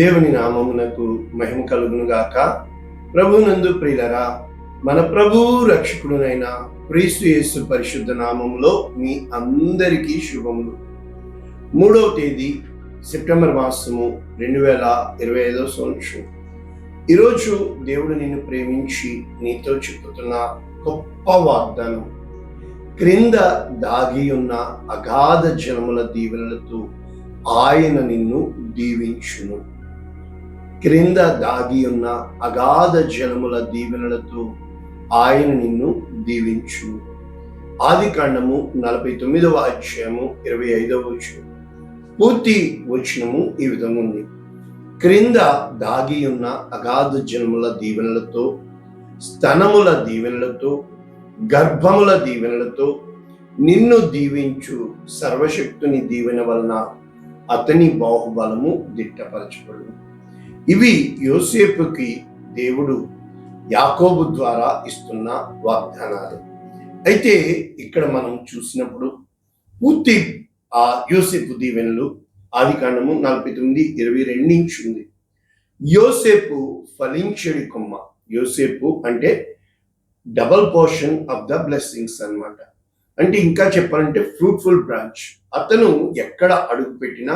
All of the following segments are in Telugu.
దేవుని నామమునకు మహిమ కలుగును గాక ప్రభునందు ప్రియులరా మన ప్రభువు రక్షకుడునైన క్రీస్తు యేసు పరిశుద్ధ నామములో మీ అందరికీ శుభములు. మూడవ తేదీ సెప్టెంబర్ మాసము రెండు వేల ఇరవై ఐదవ సంవత్సరం. ఈరోజు దేవుడు నిన్ను ప్రేమించి నీతో చెప్పుతున్న గొప్ప వాగ్దానం క్రింద దాగి ఉన్న అగాధ జనముల దీవెనలతో ఆయన నిన్ను దీవించును. క్రింద దాగి ఉన్న అగాధ జనముల దీవెనలతో ఆయన నిన్ను దీవించు. ఆది కాండము నలభై తొమ్మిదవ అధ్యాయము ఇరవై ఐదవ వచనం. పూర్తి వచనము ఈ విధంగా ఉంది. క్రింద దాగి ఉన్న అగాధ జనముల దీవెనలతో స్తనముల దీవెనలతో గర్భముల దీవెనలతో నిన్ను దీవించు సర్వశక్తుని దీవెన వలన అతని బాహుబలము దిట్టపరచబడు ఇవి యోసేపుకి దేవుడు యాకోబు ద్వారా ఇస్తున్న వాగ్దానాలు. అయితే ఇక్కడ మనం చూసినప్పుడు పూర్తి ఆ యోసేపు దీవెనలు ఆది కాండము నలభై తొమ్మిది ఇరవై రెండు నుంచి ఉంది. యోసేపు ఫలించడి కొమ్మ. యోసేపు అంటే double portion of the blessings అన్నమాట. అంటే ఇంకా చెప్పాలంటే ఫ్రూట్ఫుల్ బ్రాంచ్. అతను ఎక్కడ అడుగు పెట్టినా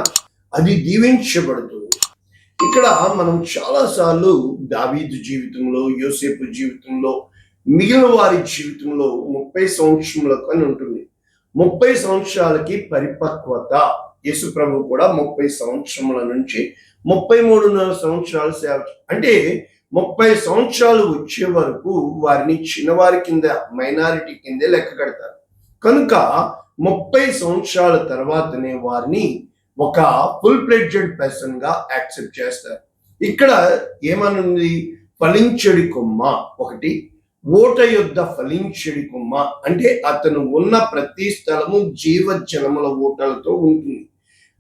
అది దీవించబడుతుంది. ఇక్కడ మనం చాలాసార్లు దావీదు జీవితంలో యోసేపు జీవితంలో మిగిలిన వారి జీవితంలో ముప్పై సంవత్సరములకు అని ఉంటుంది. ముప్పై సంవత్సరాలకి పరిపక్వత. యేసు ప్రభు కూడా ముప్పై సంవత్సరముల నుంచి ముప్పై మూడున్నర సంవత్సరాలు సేవ అంటే ముప్పై సంవత్సరాలు వచ్చే వరకు వారిని చిన్నవారి కింద మైనారిటీ కిందే లెక్క కడతారు. కనుక ముప్పై సంవత్సరాల తర్వాతనే వారిని ఒక ఫుల్ ప్లెడ్జెడ్ పర్సన్గా యాక్సెప్ట్ చేస్తారు. ఇక్కడ ఏమనుంది? ఫలించడి కొమ్మ ఒకటి ఓట యుద్ధ ఫలించడి కొమ్మ అంటే అతను ఉన్న ప్రతి స్థలము జీవజనముల ఓటలతో ఉంటుంది.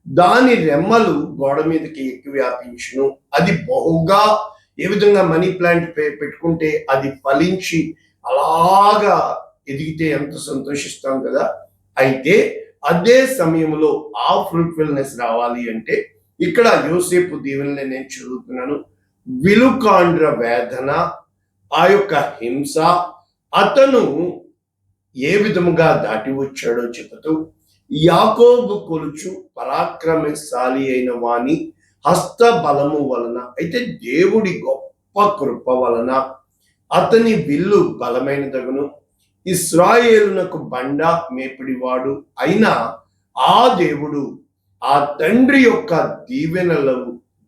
దాని రెమ్మలు గోడ మీదకి ఎక్కి వ్యాపించును. అది బహుగా ఏ విధంగా మనీ ప్లాంట్ పెట్టుకుంటే అది ఫలించి అలాగా ఎదిగితే ఎంత సంతోషిస్తాం కదా. అయితే అదే సమయంలో ఆ ఫ్రూట్ఫుల్నెస్ రావాలి అంటే ఇక్కడ యోసేపు దీవెనని నేను చదువుతున్నాను. విలుకాండ్ర వేదన ఆ యొక్క హింస అతను ఏ విధముగా దాటి వచ్చాడో చెబుతూ యాకోబు కొలుచు పరాక్రమశాలి అయిన వాణి హస్తబలము వలన అయితే దేవుడి గొప్ప కృప వలన అతని విల్లు బలమైనదగును. ఇస్రాయేలునకు బండ మేపిడివాడు అయిన ఆ దేవుడు ఆ తండ్రి యొక్క దీవెనలు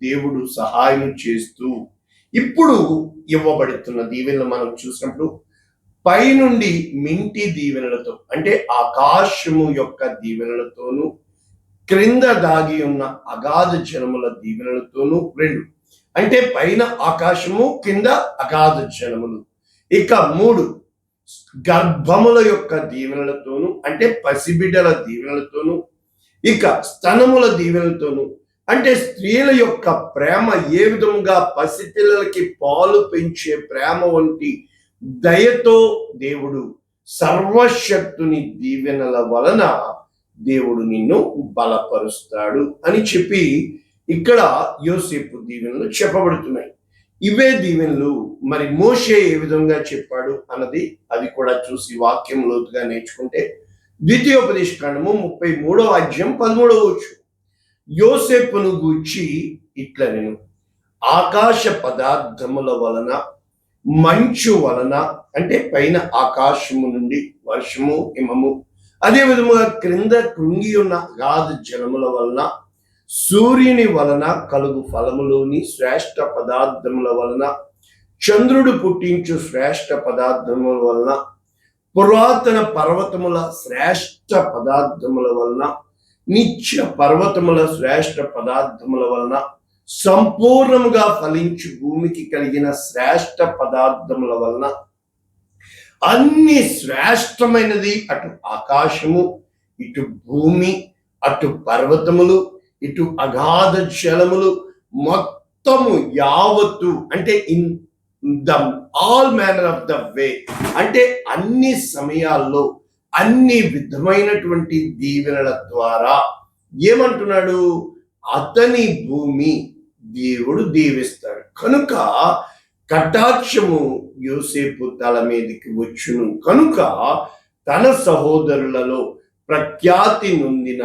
దేవుడు సహాయం చేస్తూ ఇప్పుడు ఇవ్వబడుతున్న దీవెనలు మనం చూసినప్పుడు పైనుండి మింటి దీవెనలతో అంటే ఆకాశము యొక్క దీవెనలతోనూ క్రింద దాగి ఉన్న అగాధ జనముల దీవెనలతోనూ రెండు. అంటే పైన ఆకాశము కింద అగాధ జనములు. ఇక మూడు గర్భముల యొక్క దీవెనలతోనూ అంటే పసిబిడ్డల దీవెనలతోనూ ఇక స్తనముల దీవెనలతోనూ అంటే స్త్రీల యొక్క ప్రేమ ఏ విధముగా పసిపిల్లలకి పాలు పెంచే ప్రేమ వంటి దయతో దేవుడు సర్వశక్తుని దీవెనల వలన దేవుడు నిన్ను బలపరుస్తాడు అని చెప్పి ఇక్కడ యోసేపు దీవెనలు చెప్పబడుతున్నాయి. ఇవే దీవెనలు మరి మోషే ఏ విధంగా చెప్పాడు అన్నది అది కూడా చూసి వాక్యం లోతుగా నేర్చుకుంటే ద్వితీయోపదేశ కాండము ముప్పై మూడవ అధ్యాయం పదమూడవ వచ్చు యోసేపును గూర్చి ఇట్లా నేను ఆకాశ పదార్థముల వలన మంచు వలన అంటే పైన ఆకాశము నుండి వర్షము హిమము అదే విధముగా క్రింద కృంగి ఉన్న అగాధ జలముల వలన సూర్యుని వలన కలుగు ఫలములోని శ్రేష్ట పదార్థముల వలన చంద్రుడు పుట్టించు శ్రేష్ట పదార్థముల వలన పురాతన పర్వతముల శ్రేష్ట పదార్థముల వలన నిత్య పర్వతముల శ్రేష్ట పదార్థముల వలన సంపూర్ణముగా ఫలించు భూమికి కలిగిన శ్రేష్ట పదార్థముల వలన అన్ని శ్రేష్టమైనది అటు ఆకాశము ఇటు భూమి అటు పర్వతములు ఇటు అగాధ జలములు మొత్తము యావత్తు అంటే in the all manner of the way అంటే అన్ని సమయాల్లో అన్ని విధమైనటువంటి దీవెనల ద్వారా ఏమంటున్నాడు? అతని భూమి దేవుడు దీవిస్తాడు. కనుక కటాక్షము యోసేపు తల మీదకి వచ్చును. కనుక తన సహోదరులలో ప్రఖ్యాతి నొందిన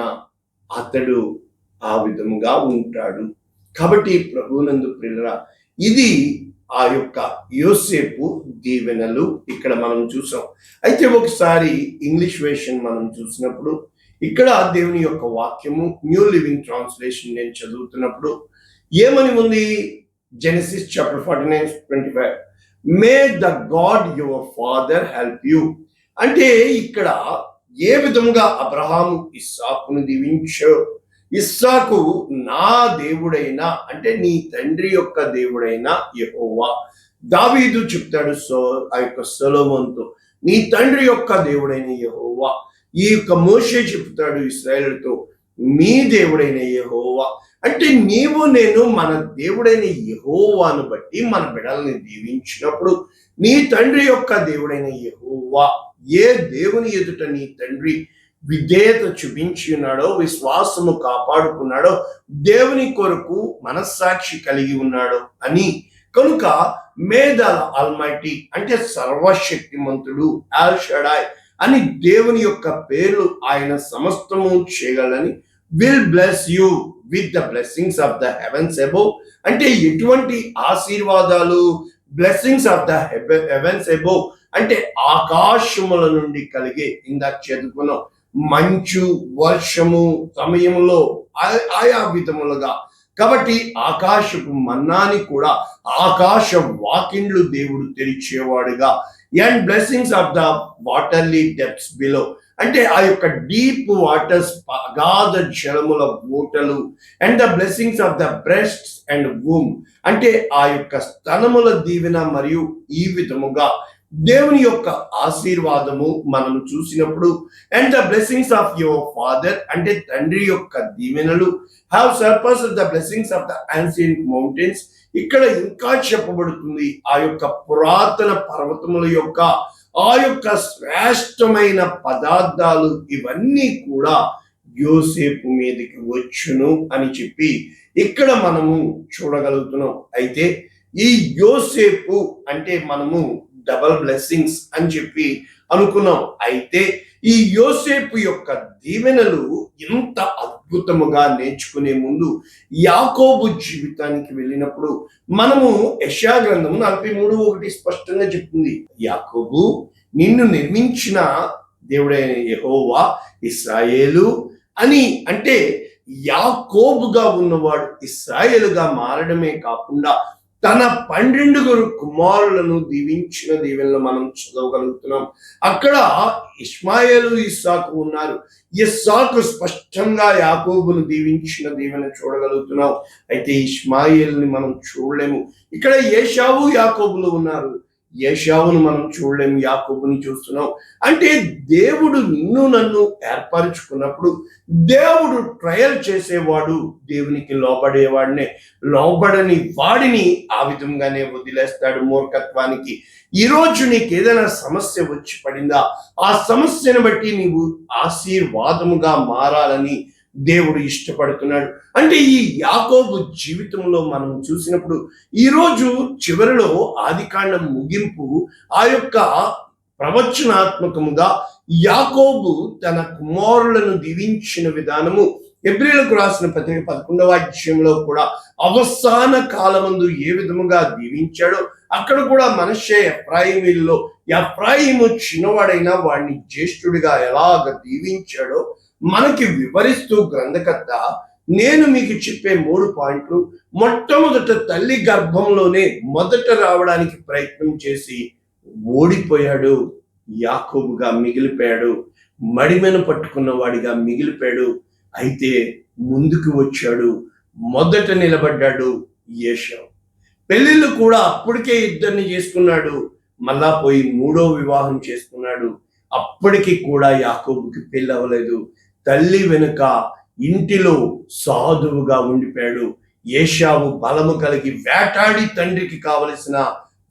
అతడు ఆ విధముగా ఉంటాడు. కాబట్టి ప్రభునందు ప్రియులరా ఇది ఆ యొక్క యోసేపు దీవెనలు ఇక్కడ మనం చూసాం. అయితే ఒకసారి ఇంగ్లీష్ వేషన్ మనం చూసినప్పుడు ఇక్కడ దేవుని యొక్క వాక్యము న్యూ లివింగ్ ట్రాన్స్లేషన్ నేను చదువుతున్నప్పుడు ఏమని ఉంది? Genesis chapter forty nine twenty five may the God your father help you అంటే ఇక్కడ ఏ విధముగా అబ్రహాము ఇస్సాకును దీవించో ఇస్సాకు నా దేవుడైన అంటే నీ తండ్రి యొక్క దేవుడైన యెహోవా. దావీదు చెప్తాడు సో ఆ యొక్క సొలొమోనుతో నీ తండ్రి యొక్క దేవుడైన యెహోవా. ఈ యొక్క మోషే చెప్తాడు ఇస్రాయేలుతో మీ దేవుడైన యెహోవా. అంటే నీవు నేను మన దేవుడైన యహోవాను బట్టి మన బిడల్ని దీవించినప్పుడు నీ తండ్రి యొక్క దేవుడైన యెహోవా ఏ దేవుని ఎదుట నీ తండ్రి విధేయత చూపించి ఉన్నాడో విశ్వాసము కాపాడుకున్నాడో దేవుని కొరకు మనస్సాక్షి కలిగి ఉన్నాడో అని. కనుక మేధ అల్మైటీ అంటే సర్వశక్తిమంతుడు ఆల్ షడాయ్ అని దేవుని యొక్క పేరు ఆయన సమస్తము చేయగలని. Will bless you with the blessings of the heavens above అంటే ఎటువంటి ఆశీర్వాదాలు blessings of the heavens above అంటే ఆకాశముల నుండి కలిగే ఇందాక చదువుకున్నాం. మంచు వర్షము సమయంలో ఆ- ఆయా విధములుగా కాబట్టి ఆకాశపు మన్నాని కూడా ఆకాశ వాకిండ్లు దేవుడు తెరిచేవాడుగా. And blessings of the watery deeps below అంటే ఆ యొక్క డీప్ వాటర్స్ అగాధ జలముల ఊటలు and the blessings of the breasts and womb అంటే ఆ యొక్క స్తనముల దీవెన మరియు ఈ విధముగా. దేవుని యొక్క ఆశీర్వాదము మనం చూసినప్పుడు and the blessings of your father అంటే తండ్రి యొక్క దీవెనలు. Have surpass the blessings of the ancient mountains ఇక్కడ ఇంకా చెప్పబడుతుంది ఆ యొక్క పురాతన పర్వతముల యొక్క ఆ యొక్క శ్రేష్టమైన పదార్థాలు ఇవన్నీ కూడా యోసేపు మీదకి వచ్చును అని చెప్పి ఇక్కడ మనము చూడగలుగుతున్నాం. అయితే ఈ యోసేపు అంటే మనము డబల్ బ్లెస్సింగ్స్ అని చెప్పి అనుకున్నాం. అయితే ఈ యోసేపు యొక్క దీవెనలు ఎంత అద్భుతముగా నేర్చుకునే ముందు యాకోబు జీవితానికి వెళ్ళినప్పుడు మనము యశా గ్రంథము నలభై మూడు ఒకటి స్పష్టంగా చెప్తుంది. యాకోబు నిన్ను నిర్మించిన దేవుడైన యహోవా ఇస్రాయేలు అని అంటే యాకోబుగా ఉన్నవాడు ఇస్రాయేలుగా మారడమే కాకుండా తన పన్నెండుగురు కుమారులను దీవించిన దీవెనలు మనం చదవగలుగుతున్నాం. అక్కడ ఇస్మాయేలు ఇస్సాకు ఉన్నారు. ఇస్సాకు స్పష్టంగా యాకోబును దీవించిన దీవెన చూడగలుగుతున్నాం. అయితే ఇస్మాయిల్ని మనం చూడలేము. ఇక్కడ ఏషావు యాకోబులు ఉన్నారు. యశావును మనం చూడలేము యాకోబుని చూస్తున్నాం. అంటే దేవుడు నిన్ను నన్ను ఏర్పరచుకున్నప్పుడు దేవుడు ట్రయల్ చేసేవాడు దేవునికి లోబడేవాడినే. లోబడని వాడిని ఆ విధంగానే వదిలేస్తాడు మూర్ఖత్వానికి. ఈ రోజు నీకు ఏదైనా సమస్య వచ్చి పడిందా? ఆ సమస్యను బట్టి నీవు ఆశీర్వాదముగా మారాలని దేవుడు ఇష్టపడుతున్నాడు. అంటే ఈ యాకోబు జీవితంలో మనం చూసినప్పుడు ఈరోజు చివరిలో ఆదికాండం ముగింపు ఆ యొక్క ప్రవచనాత్మకముగా యాకోబు తన కుమారులను దీవించిన విధానము ఎబ్రిలకు రాసిన పత్రిక పదకొండవ అధ్యాయంలో కూడా అవసాన కాలమందు ఏ విధముగా దీవించాడో అక్కడ కూడా మనషే ఎఫ్రాయిమీల్లో ఎఫ్రాయిము చిన్నవాడైనా వాడిని జ్యేష్ఠుడిగా ఎలాగ దీవించాడో మనకి వివరిస్తూ గ్రంథకర్త నేను మీకు చెప్పే మూడు పాయింట్లు మొట్టమొదట తల్లి గర్భంలోనే మొదట రావడానికి ప్రయత్నం చేసి ఓడిపోయాడు. యాకోబుగా మిగిలిపోయాడు. మడిమెను పట్టుకున్న వాడిగా మిగిలిపోయాడు. అయితే ముందుకు వచ్చాడు. మొదట నిలబడ్డాడు యేషవ్ పెళ్ళిళ్ళు కూడా అప్పటికే ఇద్దరిని చేసుకున్నాడు. మళ్ళా పోయి మూడో వివాహం చేసుకున్నాడు. అప్పటికి కూడా యాకోబుకి పెళ్ళి అవ్వలేదు. తల్లి వెనుక ఇంటిలో సాధువుగా ఉండిపోయాడు. ఏషావు బలము కలిగి వేటాడి తండ్రికి కావలసిన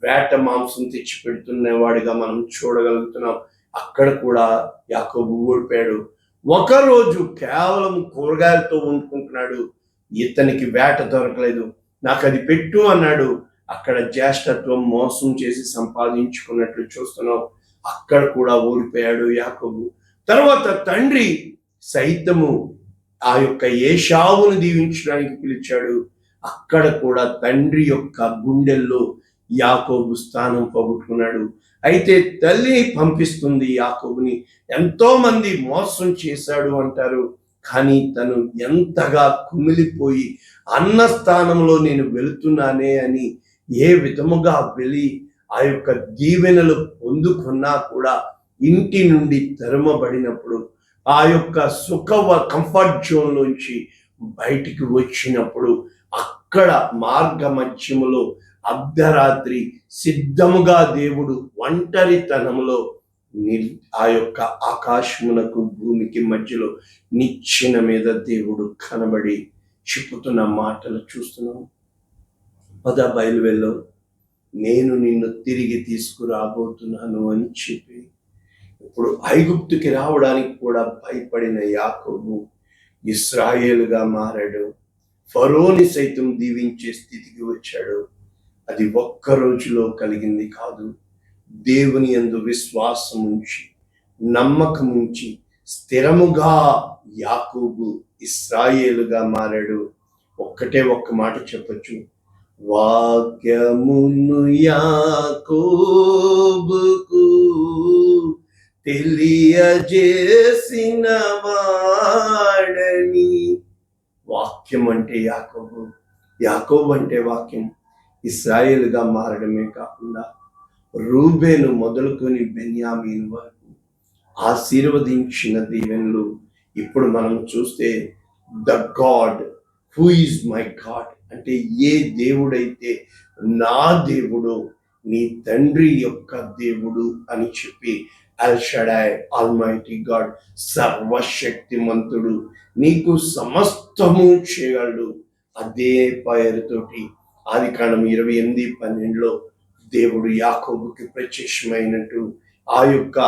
వేట మాంసం తెచ్చి పెడుతున్నవాడిగా మనం చూడగలుగుతున్నాం. అక్కడ కూడా యాకోబు ఓడిపోయాడు ఒకరోజు కేవలం కూరగాయలతో వండుకుంటున్నాడు. ఇతనికి వేట దొరకలేదు. నాకు అది పెట్టు అన్నాడు. అక్కడ జ్యేష్ఠత్వం మోసం చేసి సంపాదించుకున్నట్లు చూస్తున్నాం అక్కడ కూడా ఓడిపోయాడు యాకోబు. తర్వాత తండ్రి సైతము ఆ యొక్క ఏషావును దీవించడానికి పిలిచాడు. అక్కడ కూడా తండ్రి యొక్క గుండెల్లో యాకోబు స్థానం పోగొట్టుకున్నాడు. అయితే తల్లిని పంపిస్తుంది యాకోబుని. ఎంతో మంది మోసం చేశాడు అంటారు. కానీ తను ఎంతగా కుమిలిపోయి అన్న స్థానంలో నేను వెళుతున్నానే అని ఏ విధముగా వెళ్ళి ఆ యొక్క దీవెనలు పొందుకున్నా కూడా ఇంటి నుండి తరుమబడినప్పుడు ఆ యొక్క సుఖ కంఫర్ట్ జోన్ నుంచి బయటికి వచ్చినప్పుడు అక్కడ మార్గ మధ్యములో అర్ధరాత్రి సిద్ధముగా దేవుడు ఒంటరితనంలో నిల్- ఆ యొక్క ఆకాశమునకు భూమికి మధ్యలో నిచ్చిన మీద దేవుడు కనబడి చెప్పుతున్న మాటలు చూస్తున్నాం. పద బయలువెళ్ళు. నేను నిన్ను తిరిగి తీసుకురాబోతున్నాను అని చెప్పి ఇప్పుడు ఐగుప్తుకి రావడానికి కూడా భయపడిన యాకోబు ఇస్రాయేలుగా మారాడు. ఫరోని సైతం దీవించే స్థితికి వచ్చాడు. అది ఒక్క రోజులో కలిగింది కాదు. దేవుని యందు విశ్వాసం ఉంచి నమ్మకం ఉంచి స్థిరముగా యాకోబు ఇస్రాయేలుగా మారాడు. ఒక్కటే ఒక్క మాట చెప్పొచ్చు. వాక్యమును యాకోబుకు తెలియజేసిన వాడని వాక్యం అంటే యాకోబు. యాకోబు అంటే వాక్యం. ఇస్రాయేల్గా మారడమే కాకుండా రూబేను మొదలుకొని బెన్యామీన్ వరకు ఆశీర్వదించిన దీవెనలు ఇప్పుడు మనం చూస్తే the God who is my God అంటే ఏ దేవుడైతే నా దేవుడు నీ తండ్రి యొక్క దేవుడు అని చెప్పి అల్ షడాయ్ ఆల్మైటీ గాడ్ సర్వశక్తిమంతుడు నీకు సమస్తము చేయగలడు. అదే పేరుతోటి ఆది కాలం ఇరవై ఎనిమిది పన్నెండులో దేవుడు యాకోబుకి ప్రత్యక్షమైనట్టు ఆ యొక్క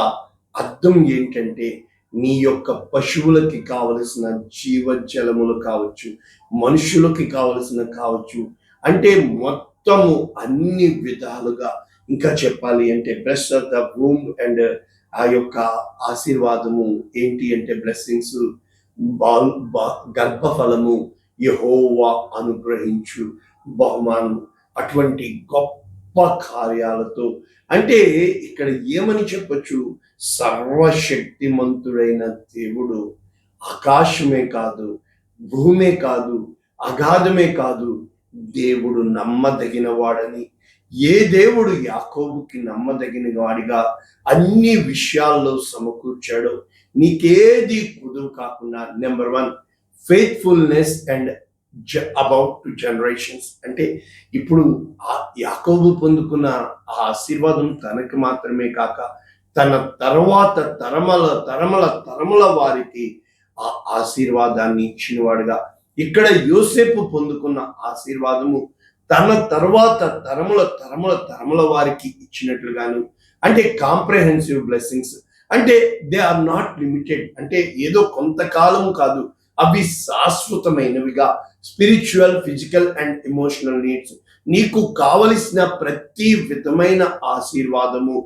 అర్థం ఏంటంటే నీ యొక్క పశువులకి కావలసిన జీవజలములు కావచ్చు మనుషులకి కావలసిన కావచ్చు అంటే మొత్తము అన్ని విధాలుగా. ఇంకా చెప్పాలి అంటే best of the womb and ఆ యొక్క ఆశీర్వాదము ఏంటి అంటే బ్లెస్సింగ్స్ గర్భఫలము యహోవా అనుగ్రహించు బహుమానం అటువంటి గొప్ప కార్యాలతో అంటే ఇక్కడ ఏమని చెప్పచ్చు? సర్వశక్తిమంతుడైన దేవుడు ఆకాశమే కాదు భూమే కాదు అగాధమే కాదు దేవుడు నమ్మదగిన వాడని ఏ దేవుడు యాకోబుకి నమ్మదగిన వాడిగా అన్ని విషయాల్లో సమకూర్చాడో నీకేది కుదురు కాకుండా number one faithfulness and about to generations అంటే ఇప్పుడు ఆ యాకోబు పొందుకున్న ఆ ఆశీర్వాదం తనకి మాత్రమే కాక తన తర్వాత తరమల తరమల తరముల వారికి ఆ ఆశీర్వాదాన్ని ఇచ్చినవాడుగా. ఇక్కడ యోసేపు పొందుకున్న ఆశీర్వాదము తన తర్వాత తరముల తరముల తరముల వారికి ఇచ్చినట్లుగాను అంటే కాంప్రహెన్సివ్ బ్లెస్సింగ్స్ అంటే దే ఆర్ నాట్ లిమిటెడ్ అంటే ఏదో కొంతకాలం కాదు అవి శాశ్వతమైనవిగా spiritual physical and emotional needs నీకు కావలసిన ప్రతి విధమైన ఆశీర్వాదము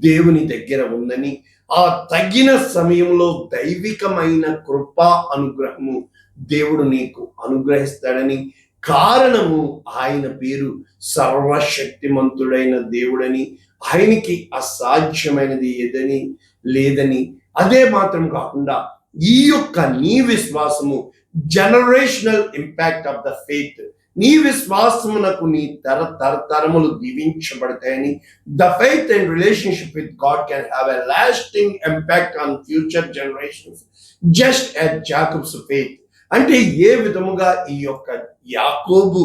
దేవుని దగ్గర ఉందని ఆ తగిన సమయంలో దైవికమైన కృపా అనుగ్రహము దేవుడు నీకు అనుగ్రహిస్తాడని కారణము ఆయన పేరు సర్వశక్తిమంతుడైన దేవుడని ఆయనకి అసాధ్యమైనది ఏదని లేదని. అదే మాత్రం కాకుండా ఈ యొక్క నీ విశ్వాసము generational impact of the faith నీ విశ్వాసమునకు నీ తర తరతరములు దీవించబడతాయని. The faith and relationship with God can have a lasting impact on future generations just at Jacob's faith అంటే ఏ విధముగా ఈ యొక్క యాకోబు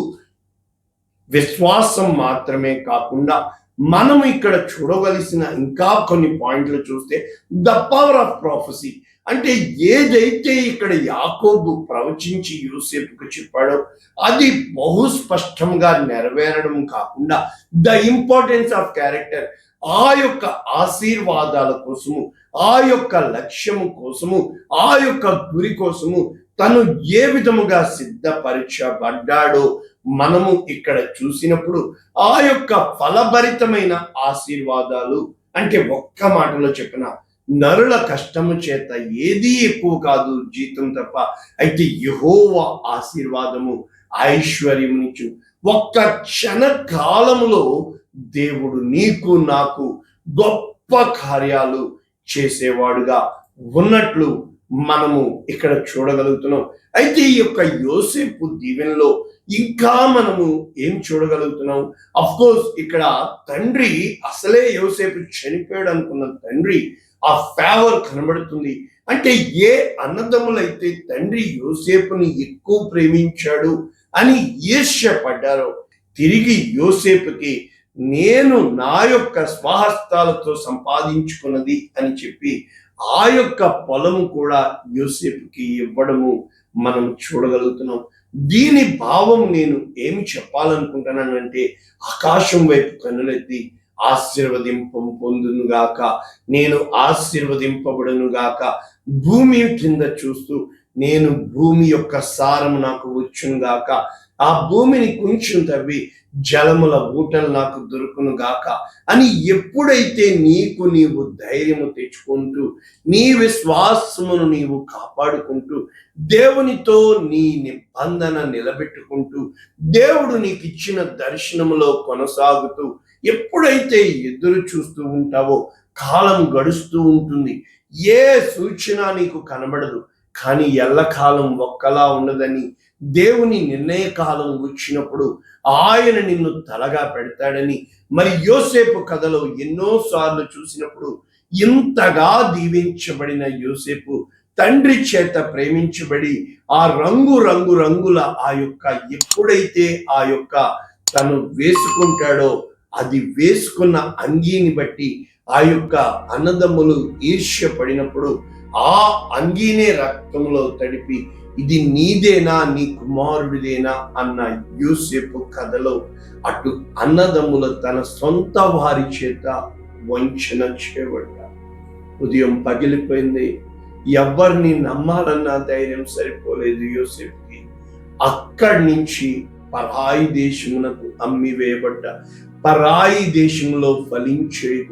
విశ్వాసం మాత్రమే కాకుండా మనం ఇక్కడ చూడవలసిన ఇంకా కొన్ని పాయింట్లు చూస్తే ద పవర్ ఆఫ్ ప్రాఫెసీ. అంటే ఏదైతే ఇక్కడ యాకోబు ప్రవచించి యూసేపుకు చెప్పాడో అది బహు స్పష్టంగా నెరవేరడం కాకుండా ద ఇంపార్టెన్స్ ఆఫ్ క్యారెక్టర్ ఆ యొక్క ఆశీర్వాదాల కోసము ఆ యొక్క లక్ష్యము కోసము ఆ యొక్క గురి కోసము తను ఏ విధముగా సిద్ధపరచబడ్డాడో మనము ఇక్కడ చూసినప్పుడు ఆ యొక్క ఫలభరితమైన ఆశీర్వాదాలు అంటే ఒక్క మాటలో చెప్పిన నరుల కష్టము చేత ఏది ఎక్కువ కాదు జీతం తప్ప. అయితే యహోవ ఆశీర్వాదము ఐశ్వర్యమునిచ్చు. ఒక్క క్షణ కాలములో దేవుడు నీకు నాకు గొప్ప కార్యాలు చేసేవాడుగా ఉన్నట్లు మనము ఇక్కడ చూడగలుగుతున్నాం. అయితే ఈ యొక్క యోసేపు దీవెనలో ఇంకా మనము ఏం చూడగలుగుతున్నాం? అఫ్ కోర్స్ ఇక్కడ తండ్రి అసలే యోసేపు చనిపోయాడు అనుకున్న తండ్రి ఆ ఫేవర్ కనబడుతుంది. అంటే ఏ అన్నదమ్ములైతే తండ్రి యోసేపుని ఎక్కువ ప్రేమించాడు అని ఈర్ష్యపడ్డారో తిరిగి యోసేపుకి నేను నా యొక్క స్వహస్తాలతో సంపాదించుకున్నది అని చెప్పి ఆ యొక్క పొలము కూడా యూసేపుకి ఇవ్వడము మనం చూడగలుగుతున్నాం. దీని భావం నేను ఏమి చెప్పాలనుకుంటున్నానంటే ఆకాశం వైపు కన్నులెత్తి ఆశీర్వదింపం పొందును గాక నేను ఆశీర్వదింపబడును గాక భూమి కింద చూస్తూ నేను భూమి యొక్క సారం నాకు వచ్చును గాక ఆ భూమిని కొంచెం తవ్వి జలముల ఊటలు నాకు దొరుకును గాక. అని ఎప్పుడైతే నీకు నీవు ధైర్యము తెచ్చుకుంటూ నీ విశ్వాసమును నీవు కాపాడుకుంటూ దేవునితో నీ నిబంధన నిలబెట్టుకుంటూ దేవుడు నీకు ఇచ్చిన దర్శనములో కొనసాగుతూ ఎప్పుడైతే ఎదురు చూస్తూ ఉంటావో కాలం గడుస్తూ ఉంటుంది. ఏ సూచన నీకు కనబడదు. కానీ ఎల్లకాలం ఒక్కలా ఉండదని దేవుని నిర్ణయ కాలం వచ్చినప్పుడు ఆయన నిన్ను తలగా పెడతాడని మరి యోసేపు కథలో ఎన్నోసార్లు చూసినప్పుడు ఇంతగా దీవించబడిన యోసేపు తండ్రి చేత ప్రేమించబడి ఆ రంగు రంగు రంగుల ఆ యొక్క ఎప్పుడైతే ఆ యొక్క తను వేసుకుంటాడో అది వేసుకున్న అంగీని బట్టి ఆ యొక్క అన్నదమ్ములు ఈర్ష్య పడినప్పుడు ఆ అంగీనే రక్తంలో తడిపి ఇది నీదేనా నీ కుమారుడిదేనా అన్న యూసేపు కథలో అటు అన్నదమ్ముల తన సొంత వారి చేత వంచన చేయబడ్డారు ఉదయం పగిలిపోయింది. ఎవరిని నమ్మాలన్న ధైర్యం సరిపోలేదు యూసేఫ్కి అక్కడి నుంచి పరాయి దేశమునకు అమ్మి వేయబడ్డ పరాయి దేశంలో ఫలించే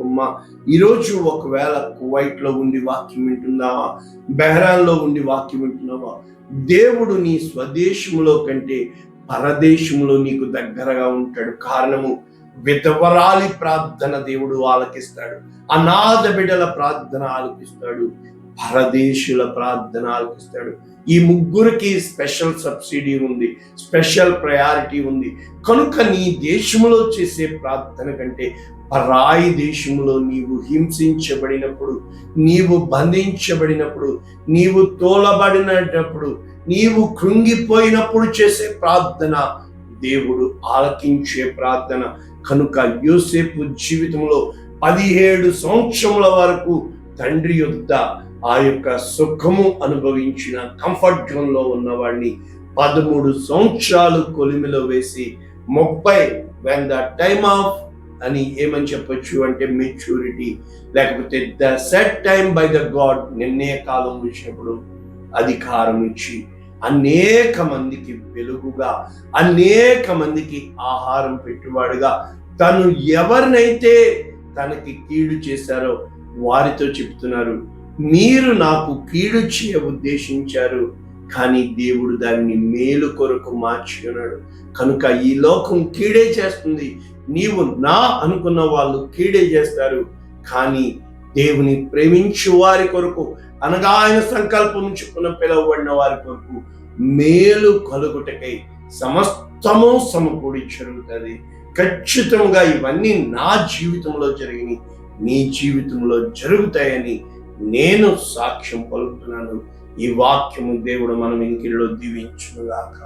ఈరోజు ఒకవేళ కువైట్లో ఉండి వాక్యం వింటున్నావా? బెహ్రాన్లో ఉండి వాక్యం వింటున్నావా? దేవుడు నీ స్వదేశములో కంటే పరదేశంలో నీకు దగ్గరగా ఉంటాడు. కారణము విధవరాలి ప్రార్థన దేవుడు ఆలకిస్తాడు. అనాథ బిడ్డల ప్రార్థన ఆలకిస్తాడు. పరదేశుల ప్రార్థన ఆలకిస్తాడు. ఈ ముగ్గురికి స్పెషల్ సబ్సిడీ ఉంది స్పెషల్ ప్రయారిటీ ఉంది. కనుక నీ దేశంలో చేసే ప్రార్థన కంటే పరాయి దేశంలో నీవు హింసించబడినప్పుడు నీవు బంధించబడినప్పుడు నీవు తోలబడినప్పుడు నీవు కృంగిపోయినప్పుడు చేసే ప్రార్థన దేవుడు ఆలకించే ప్రార్థన. కనుక యోసేపు జీవితంలో పదిహేడు సంవత్సరముల వరకు తండ్రి యొద్ద ఆ యొక్క సుఖము అనుభవించిన కంఫర్ట్ జోన్లో ఉన్నవాడిని పదమూడు సంవత్సరాలు కొలిమిలో వేసి ముప్పై వెన్ ద టైమ్ ఆఫ్ అని ఏమని చెప్పొచ్చు అంటే మెచ్యూరిటీ లేకపోతే the set time by the God నిర్ణయ కాలం వచ్చినప్పుడు అధికారం ఇచ్చి అనేక మందికి వెలుగుగా అనేక మందికి ఆహారం పెట్టువాడుగా తను ఎవరినైతే తనకి కీడు చేశారో వారితో చెప్తున్నారు మీరు నాకు కీడు చేయ ఉద్దేశించారు కానీ దేవుడు దాన్ని మేలు కొరకు మార్చి ఉన్నాడు. కనుక ఈ లోకం కీడే చేస్తుంది. నీవు నా అనుకున్న వాళ్ళు కీడే చేస్తారు. కానీ దేవుని ప్రేమించు వారి కొరకు అనగా ఆయన సంకల్పం చెప్పున పిలువబడిన వారి కొరకు మేలు కలుగుటకై సమస్తము సమకూడి జరుగుతుంది. ఖచ్చితంగా ఇవన్నీ నా జీవితంలో జరిగినాయి నీ జీవితంలో జరుగుతాయని నేను సాక్ష్యం పలుకుతున్నాను. ఈ వాక్యము దేవుడు మనం ఇంకిలో దీవించుగాక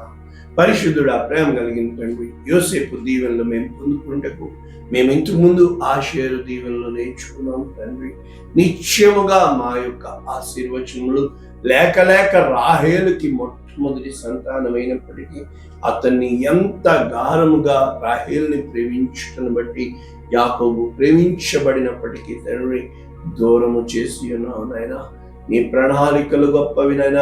పరిశుద్ధుడు ప్రేమ కలిగిన తండ్రి యోసేపు దీవెనలు మేము పొందుకుంటకు మేము ఇంతకుముందు ఆశయలు దీవెనలు నేర్చుకున్నాం తండ్రి. నిశ్చయముగా మా యొక్క ఆశీర్వచనములు లేక లేక రాహేలుకి మొట్టమొదటి సంతానమైనప్పటికీ అతన్ని ఎంత గారముగా రాహేల్ని ప్రేమించుటను బట్టి యాకోబు ప్రేమించబడినప్పటికీ తండ్రి దూరము చేసి ఉన్నావు నాయన. నీ ప్రణాళికలు గొప్పవి నాయన.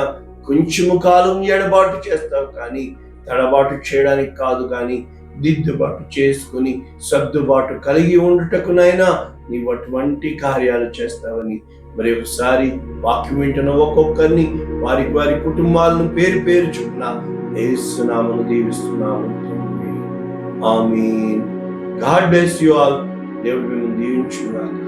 కొంచెము కాలం ఎడబాటు చేస్తావు కానీ తడబాటు చేయడానికి కాదు కానీ దిద్దుబాటు చేసుకుని సర్దుబాటు కలిగి ఉండుటకునైనా నీవు అటువంటి కార్యాలు చేస్తావని మరి ఒకసారి వాక్యం వింటున్న ఒక్కొక్కరిని వారి వారి కుటుంబాలను పేరు పేరు చొప్పున వేస్తున్నామని దీవిస్తున్నాము ఆమె గాడ్ బ్లెస్ యు ఆల్. దేవుడు మిమ్మల్ని దీవించున్నాను